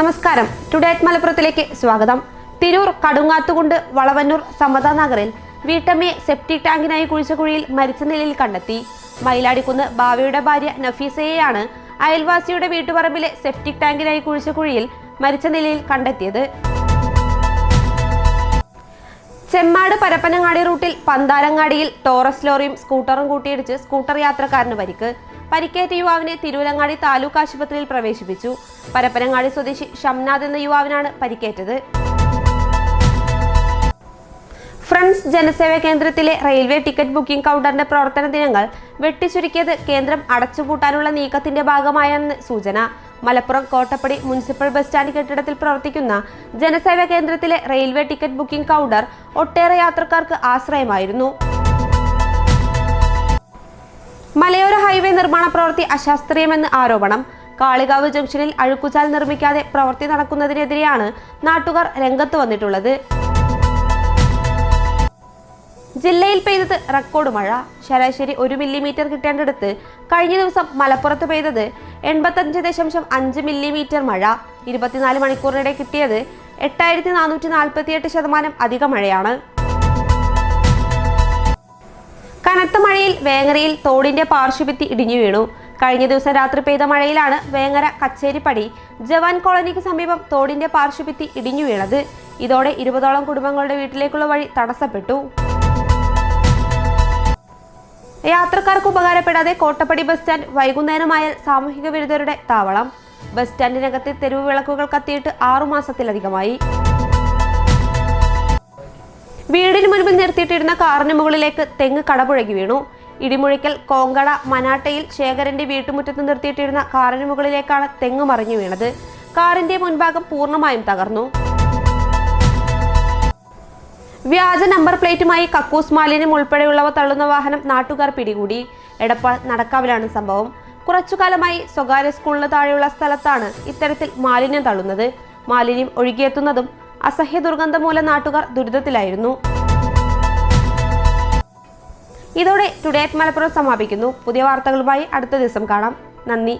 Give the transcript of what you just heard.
നമസ്കാരം. Today at മലപ്പുറത്തിലേക്ക് സ്വാഗതം. തിരൂർ കടുങ്ങാത്തുകുണ്ട് വളവന്നൂർ സമത നഗറിൽ വീട്ടമ്മയെ സെപ്റ്റിക് ടാങ്കിനായി കുഴിച്ച കുഴിയിൽ മരിച്ച നിലയിൽ കണ്ടെത്തി. മയിലാടിക്കുന്ന് ബാവയുടെ ഭാര്യ നഫീസയെയാണ് അയൽവാസിയുടെ വീട്ടുപറമ്പിലെ സെപ്റ്റിക് ടാങ്കിനായി കുഴിച്ച കുഴിയിൽ മരിച്ച നിലയിൽ കണ്ടെത്തിയത്. ചെമ്മാട് പരപ്പനങ്ങാടി റൂട്ടിൽ പന്താരങ്ങാടിയിൽ ടോറസ് ലോറിയും സ്കൂട്ടറും കൂട്ടിയിടിച്ച് സ്കൂട്ടർ യാത്രക്കാരന് പരിക്ക്. പരിക്കേറ്റ യുവാവിനെ തിരുവലങ്ങാടി താലൂക്ക് ആശുപത്രിയിൽ പ്രവേശിപ്പിച്ചു. പരപ്പനങ്ങാടി സ്വദേശി ഷംനാഥ് എന്ന യുവാവിനാണ് പരിക്കേറ്റത്. ഫ്രണ്ട്സ് ജനസേവാ കേന്ദ്രത്തിലെ റെയിൽവേ ടിക്കറ്റ് ബുക്കിംഗ് കൗണ്ടറിന്റെ പ്രവർത്തന ദിനങ്ങൾ വെട്ടിച്ചുരുക്കിയത് കേന്ദ്രം അടച്ചുപൂട്ടാനുള്ള നീക്കത്തിന്റെ ഭാഗമായെന്ന് സൂചന. Malappuram Kottappadi municipal bus stand കെട്ടിടത്തിൽ പ്രവർത്തിക്കുന്ന ജനസേവാ കേന്ദ്രത്തിലെ റെയിൽവേ ടിക്കറ്റ് ബുക്കിംഗ് കൗണ്ടർ ഒട്ടേറെ യാത്രക്കാർക്ക് ആശ്രയമായിരുന്നു. മലയോര ഹൈവേ നിർമ്മാണ പ്രവൃത്തി അശാസ്ത്രീയമെന്ന് ആരോപണം. കാളികാവ് ജംഗ്ഷനിൽ അഴുക്കുചാൽ നിർമ്മിക്കാതെ പ്രവൃത്തി നടക്കുന്നതിനെതിരെയാണ് നാട്ടുകാർ രംഗത്ത് വന്നിട്ടുള്ളത്. ജില്ലയിൽ പെയ്തത് റെക്കോർഡ് മഴ. ശരാശരി ഒരു മില്ലിമീറ്റർ കിട്ടേണ്ടടുത്ത് കഴിഞ്ഞ ദിവസം മലപ്പുറത്ത് പെയ്തത് എൺപത്തഞ്ച് ദശാംശം അഞ്ച് മില്ലിമീറ്റർ മഴ. ഇരുപത്തിനാല് മണിക്കൂറിനിടെ കിട്ടിയത് എട്ടായിരത്തി നാനൂറ്റി നാൽപ്പത്തിയെട്ട് ശതമാനം അധിക മഴയാണ്. കനത്ത മഴയിൽ വേങ്ങരയിൽ തോടിന്റെ പാർശ്വഭിത്തി ഇടിഞ്ഞു വീണു. കഴിഞ്ഞ ദിവസം രാത്രി പെയ്ത മഴയിലാണ് വേങ്ങര കച്ചേരിപ്പടി ജവാൻ കോളനിക്ക് സമീപം തോടിന്റെ പാർശ്വഭിത്തി ഇടിഞ്ഞു വീണത്. ഇതോടെ ഇരുപതോളം കുടുംബങ്ങളുടെ വീട്ടിലേക്കുള്ള വഴി തടസ്സപ്പെട്ടു. യാത്രക്കാർക്ക് ഉപകാരപ്പെടാതെ കോട്ടപ്പടി ബസ് സ്റ്റാൻഡ് വൈകുന്നേരമായാൽ സാമൂഹിക വിരുദ്ധരുടെ താവളം. ബസ് സ്റ്റാൻഡിനകത്തെ തെരുവ് വിളക്കുകൾ കത്തിയിട്ട് ആറുമാസത്തിലധികമായി വീടിന് മുൻപിൽ നിർത്തിയിട്ടിരുന്ന കാറിന് മുകളിലേക്ക് തെങ്ങ് കടപുഴകി വീണു. ഇടിമുഴിക്കൽ കോങ്കട മനാട്ടയിൽ ശേഖരന്റെ വീട്ടുമുറ്റത്ത് നിർത്തിയിട്ടിരുന്ന കാറിന് മുകളിലേക്കാണ് തെങ്ങ് മറിഞ്ഞു വീണത്. കാറിന്റെ മുൻഭാഗം പൂർണമായും തകർന്നു. വ്യാജ നമ്പർ പ്ലേറ്റുമായി കക്കൂസ് മാലിന്യം ഉൾപ്പെടെയുള്ളവ തള്ളുന്ന വാഹനം നാട്ടുകാർ പിടികൂടി. എടപ്പാൾ നടക്കാവിലാണ് സംഭവം. കുറച്ചുകാലമായി സ്വകാര്യ സ്കൂളിന് താഴെയുള്ള സ്ഥലത്താണ് ഇത്തരത്തിൽ മാലിന്യം തള്ളുന്നത്. മാലിന്യം ഒഴുകിയെത്തുന്നതും അസഹ്യ ദുർഗന്ധം മൂലം നാട്ടുകാർ ദുരിതത്തിലായിരുന്നു. ഇതോടെ ടുഡേ അറ്റ് മലപ്പുറം സമാപിക്കുന്നു. പുതിയ വാർത്തകളുമായി അടുത്ത ദിവസം കാണാം. നന്ദി.